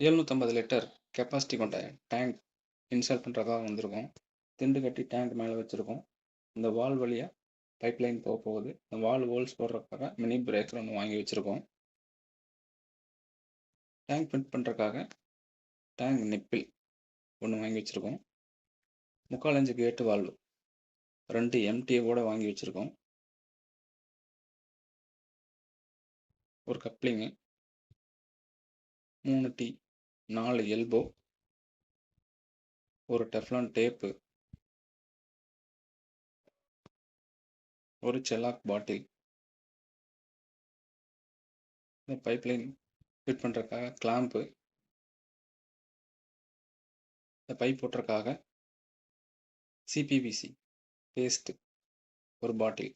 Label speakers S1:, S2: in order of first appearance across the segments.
S1: 750 litre capacity கொண்ட tank install பண்ணுறதாக வந்திருக்கோம். திண்டு கட்டி டேங்க் மேலே வச்சுருக்கோம். இந்த வால் வழியாக பைப் லைன் போக போகுது. இந்த வால் ஹோல்ஸ் போடுறதுக்காக மினி பிரேக்கர் ஒன்று வாங்கி வச்சுருக்கோம். டேங்க் ஃபிட் பண்ணுறக்காக டேங்க் நிப்பில் ஒன்று வாங்கி வச்சுருக்கோம். முக்கால் அஞ்சு கேட்டு வால்வு ரெண்டு எம்டிஏவோட வாங்கி வச்சுருக்கோம். ஒரு கப்ளிங்கு மூணு டீ நாலு எல்போ ஒரு டெஃப்லான் டேப்பு ஒரு செலாக் பாட்டில் இந்த பைப்லைன் ஃபிட் பண்ணுறதுக்காக கிளாம்பு இந்த பைப் போட்டுறக்காக சிபிபிசி பேஸ்ட்டு ஒரு பாட்டில்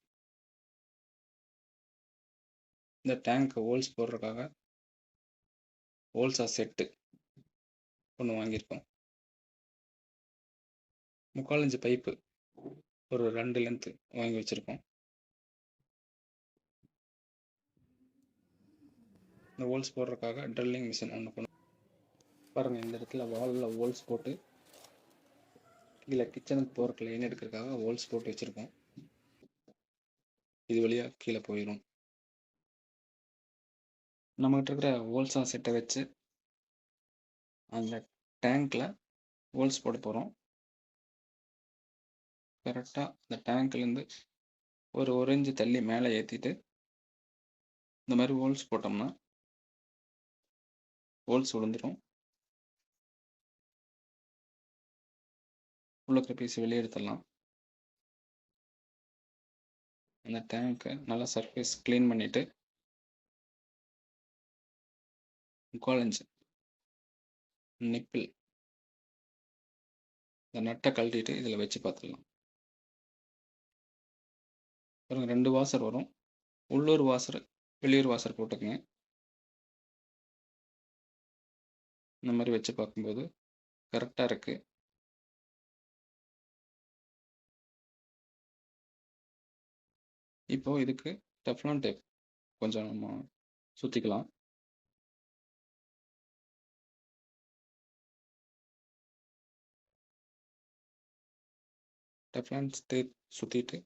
S1: இந்த டேங்க் ஹோல்ஸ் போடுறதுக்காக ஹோல்ஸா செட்டு ஒன்று வாங்கியிருக்கோம். முக்கால் இன்ச்சு பைப்பு ஒரு ரெண்டு லென்த்து வாங்கி வச்சுருக்கோம். இந்த ஹோல்ஸ் போடுறதுக்காக ட்ரில்லிங் மிஷின் ஒன்று கொண்டு பாருங்கள் இந்த இடத்துல வாலில் ஹோல்ஸ் போட்டு கீழே கிச்சனுக்கு போகிறக்கு லைன் எடுக்கிறதுக்காக ஹோல்ஸ் போட்டு வச்சுருக்கோம். இது வழியாக கீழே போயிடும் நம்மகிட்ட இருக்கிற ஹோல்ஸாக செட்டை வச்சு அந்த டேங்க்கில் ஹோல்ஸ் போட போகிறோம் கரெக்டாக அந்த டேங்க்லேருந்து ஒரு ஒரு இன்ச்சு தள்ளி மேலே ஏற்றிட்டு இந்த மாதிரி ஹோல்ஸ் போட்டோம்னா ஹோல்ஸ் விழுந்துடும் உள்ளக்கிற இருக்கிற பீஸ் வெளியே எடுத்துடலாம். அந்த டேங்க்கை நல்லா சர்ஃபேஸ் க்ளீன் பண்ணிவிட்டு முக்கால் இன்ச்சு நிப்பிள் இந்த நட்டை கழட்டிட்டு இதில் வச்சு பார்த்துடலாம். பாருங்க ரெண்டு வாசர் வரும். உள்ளூர் வாசர் வெளியூர் வாசர் போட்டுக்கங்க. இந்த மாதிரி வச்சு பார்க்கும்போது கரெக்டாக இருக்குது இப்போ இதுக்கு டெஃப்லான் டேப் கொஞ்சம் நம்ம சுற்றிக்கலாம் டெஃப்லான் டேப் சுற்றிட்டு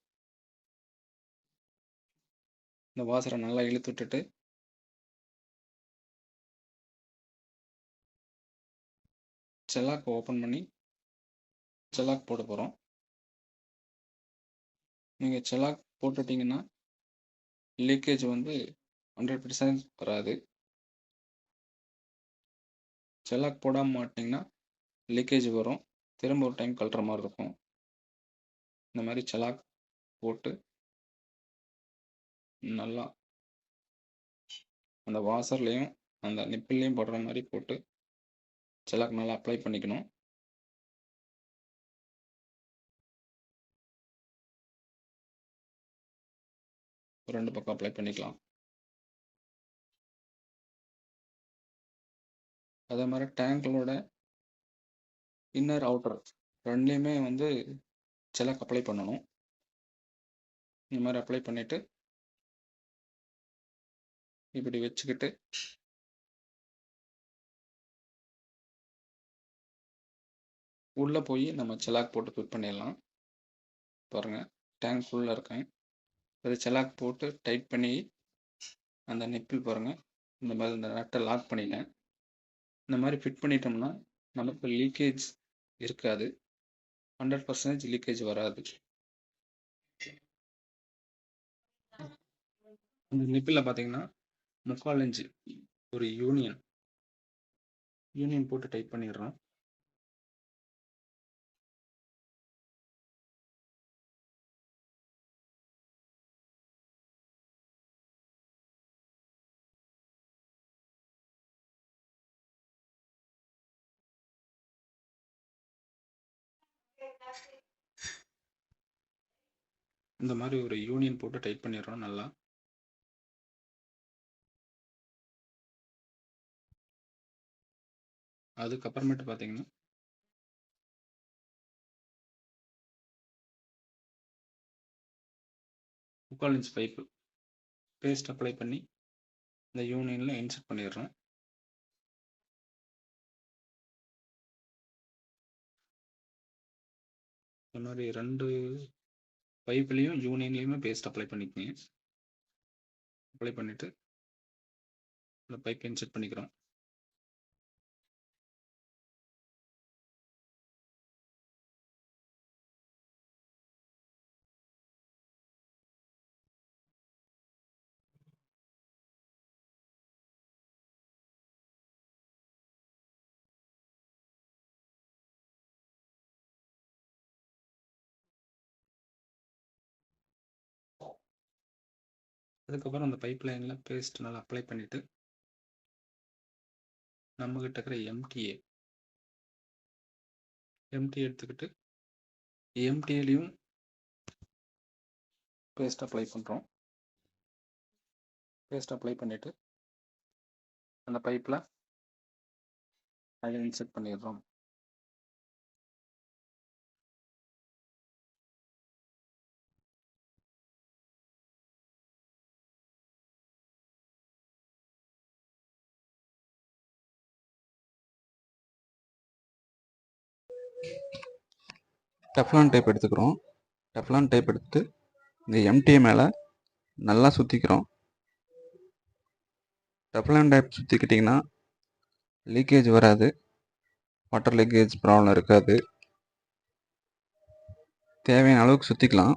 S1: இந்த வாசரை நல்லா இழுத்து விட்டுட்டு செல்லாக் ஓப்பன் பண்ணி செல்லாக் போட போகிறோம் நீங்கள் செல்லாக் போட்டுட்டிங்கன்னா லீக்கேஜ் வந்து ஹண்ட்ரட் பர்சன்ட் வராது. செல்லாக் போடாமல் மாட்டிங்கன்னா லீக்கேஜ் வரும். திரும்ப ஒரு டைம் கழட்டுற மாதிரி இருக்கும். இந்த மாதிரி செலாக் போட்டு நல்லா அந்த வாசர்லேயும் அந்த நிப்பிள்லேயும் போடுற மாதிரி போட்டு செலாக் நல்லா அப்ளை பண்ணிக்கணும். ரெண்டு பக்கம் அப்ளை பண்ணிக்கலாம். அதே மாதிரி டேங்க்களோட இன்னர் அவுட்டர் ரெண்டுலேயுமே வந்து செலாக் அப்ளை பண்ணணும். இந்த மாதிரி அப்ளை பண்ணிவிட்டு இப்படி வச்சுக்கிட்டு உள்ளே போய் நம்ம செலாக் போட்டு ஃபிட் பண்ணிடலாம். பாருங்கள் டேங்க் ஃபுல்லாக இருக்கேன். அது செலாக் போட்டு டைட் பண்ணி அந்த நெப்பில் பாருங்கள் இந்த மாதிரி இந்த நட்டை லாக் பண்ணிட்டேன். இந்த மாதிரி ஃபிட் பண்ணிட்டோம்னா நமக்கு லீக்கேஜ் இருக்காது. ஹண்ட்ரட் பர்சன்டேஜ் லீக்கேஜ் வராது. அந்த நிப்பில் பார்த்தீங்கன்னா முக்கால் இன்ச்சு ஒரு யூனியன் யூனியன் போட்டு டைப் பண்ணிடுறோம். இந்த மாதிரி ஒரு யூனியன் போட்டு டைப் பண்ணிடுறோம் நல்லா. அதுக்கப்புறமேட்டு பார்த்தீங்கன்னா முக்கால் இன்ச் பைப்பு பேஸ்ட் அப்ளை பண்ணி இந்த யூனியனில் இன்சர்ட் பண்ணிடுறோம். இந்த மாதிரி ரெண்டு பைப்லேயும் யூனியன்லேயுமே பேஸ்ட் அப்ளை பண்ணிக்கங்க. அப்ளை பண்ணிவிட்டு இந்த பைப் இன்செட் பண்ணிக்கிறோம். அதுக்கப்புறம் அந்த பைப் லைனில் பேஸ்ட் நல்லா அப்ளை பண்ணிவிட்டு நம்மக்கிட்ட இருக்கிற எம்டிஏ எம்டி எடுத்துக்கிட்டு எம்டிஏலையும் பேஸ்ட் அப்ளை பண்ணுறோம் பேஸ்ட் அப்ளை பண்ணிவிட்டு அந்த பைப்பில் அதை இன்செர்ட் பண்ணிடுறோம்.
S2: டெஃப்லான் டைப் எடுத்துக்கிறோம். டெஃப்லான் டைப் எடுத்து இந்த எம்டிஏ மேலே நல்லா சுற்றிக்கிறோம் டெஃப்லான் டைப் சுற்றிக்கிட்டிங்கன்னா லீக்கேஜ் வராது. வாட்டர் லீக்கேஜ் ப்ராப்ளம் இருக்காது. தேவையான அளவுக்கு சுற்றிக்கலாம்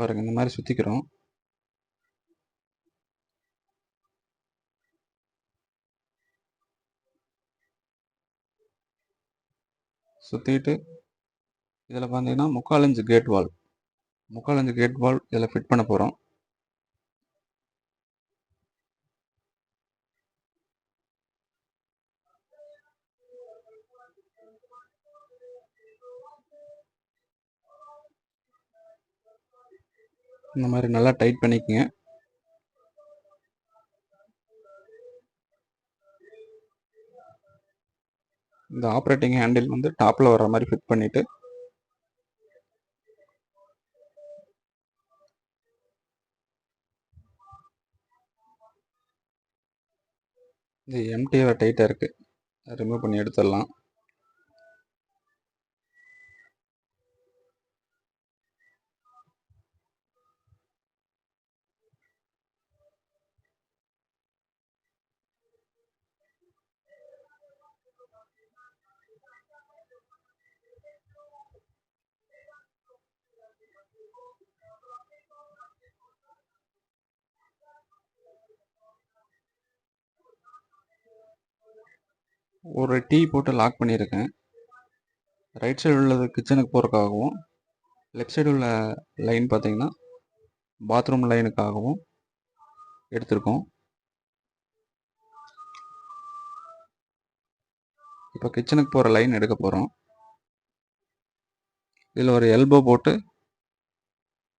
S2: பாருங்கள் இந்த மாதிரி சுற்றிக்கிறோம் சுற்றிட்டு இதில் பார்த்தீங்கன்னா முக்காலஞ்சு கேட் வால். முக்கால் கேட் வால் இதில் ஃபிட் பண்ண போகிறோம் இந்த மாதிரி நல்லா டைட் பண்ணிக்கங்க. இந்த ஆப்ரேட்டிங் ஹேண்டில் வந்து டாப்பில் வர மாதிரி ஃபிட் பண்ணிவிட்டு இது எம்டிஏ டைட்டாக இருக்குது ரிமூவ் பண்ணி எடுத்துடலாம். ஒரு டீ போட்டு லாக் பண்ணியிருக்கேன். ரைட் சைடு உள்ளது கிச்சனுக்கு போகிறதுக்காகவும் லெஃப்ட் சைடு உள்ள லைன் பார்த்தீங்கன்னா பாத்ரூம் லைனுக்காகவும் எடுத்திருக்கோம். இப்போ கிச்சனுக்கு போகிற லைன் எடுக்க போகிறோம் இதில் ஒரு எல்போ போட்டு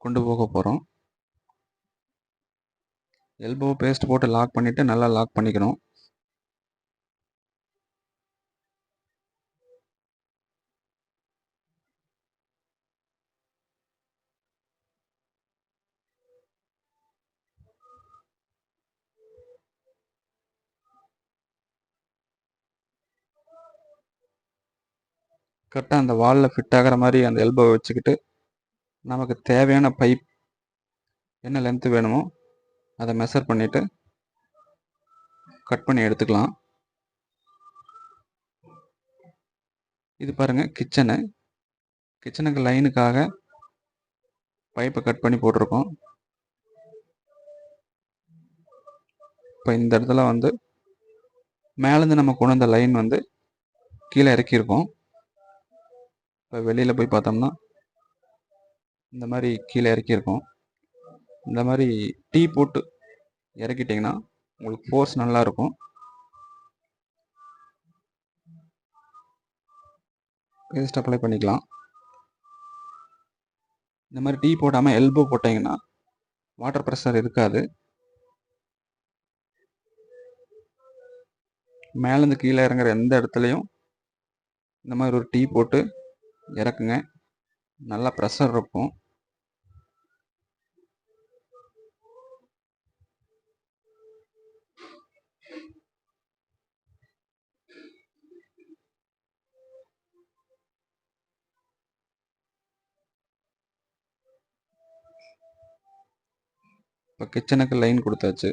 S2: கொண்டு போக போகிறோம் எல்போ பேஸ்ட் போட்டு லாக் பண்ணிவிட்டு நல்லா லாக் பண்ணிக்கணும். கரெக்டாக அந்த வாலில் ஃபிட் ஆகிற மாதிரி அந்த எல்போவை வச்சுக்கிட்டு நமக்கு தேவையான பைப் என்ன லென்த்து வேணுமோ அதை மெஷர் பண்ணிவிட்டு கட் பண்ணி எடுத்துக்கலாம். இது பாருங்கள் கிச்சனு கிச்சனுக்கு லைனுக்காக பைப்பை கட் பண்ணி போட்டிருக்கோம். இப்போ இந்த இடத்துல வந்து மேலேருந்து நம்ம கொண்டு வந்த லைன் வந்து கீழே இறக்கியிருக்கோம். இப்போ வெளியில் போய் பார்த்தோம்னா இந்த மாதிரி கீழே இறக்கியிருக்கோம் இந்த மாதிரி டீ போட்டு இறக்கிட்டிங்கன்னா உங்களுக்கு ஃபோர்ஸ் நல்லாயிருக்கும் பேஸ்ட் அப்ளை பண்ணிக்கலாம். இந்த மாதிரி டீ போடாமல் எல்போ போட்டிங்கன்னா வாட்டர் ப்ரெஷர் இருக்காது. மேலேருந்து கீழே இறங்குற எந்த இடத்துலையும் இந்த மாதிரி ஒரு டீ போட்டு இறக்குங்க. நல்லா ப்ரெஷர் இருக்கும். இப்போ கிச்சனுக்கு லைன் கொடுத்தாச்சு.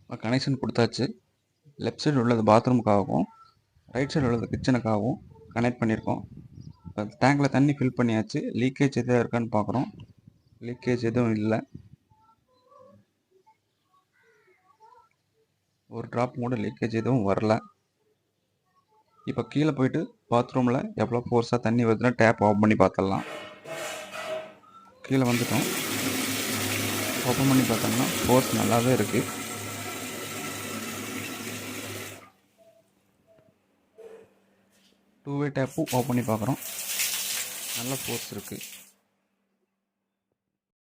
S2: இப்போ கனெக்ஷன் கொடுத்தாச்சு. லெஃப்ட் சைடு உள்ளது பாத்ரூமுக்காகவும் ரைட் சைடு உள்ளது கிச்சனுக்காகவும் கனெக்ட் பண்ணியிருக்கோம். டேங்கில் தண்ணி ஃபில் பண்ணியாச்சு. லீக்கேஜ் எதாவது இருக்கான்னு பார்க்குறோம் லீக்கேஜ் எதுவும் இல்லை. ஒரு ட்ராப் கூட லீக்கேஜ் எதுவும் வரல. இப்போ கீழே போயிட்டு பாத்ரூமில் எவ்வளோ ஃபோர்ஸாக தண்ணி வருதுன்னா டேப் ஆஃப் பண்ணி பார்த்துடலாம் கீழே வந்துட்டோம். ஓப்பன் பண்ணி பார்த்தோம்னா ஃபோர்ஸ் நல்லாவே இருக்குது டூ வே டேப்பும் ஓப்பன் பண்ணி பார்க்குறோம். நல்ல ஃபோர்ஸ் இருக்குது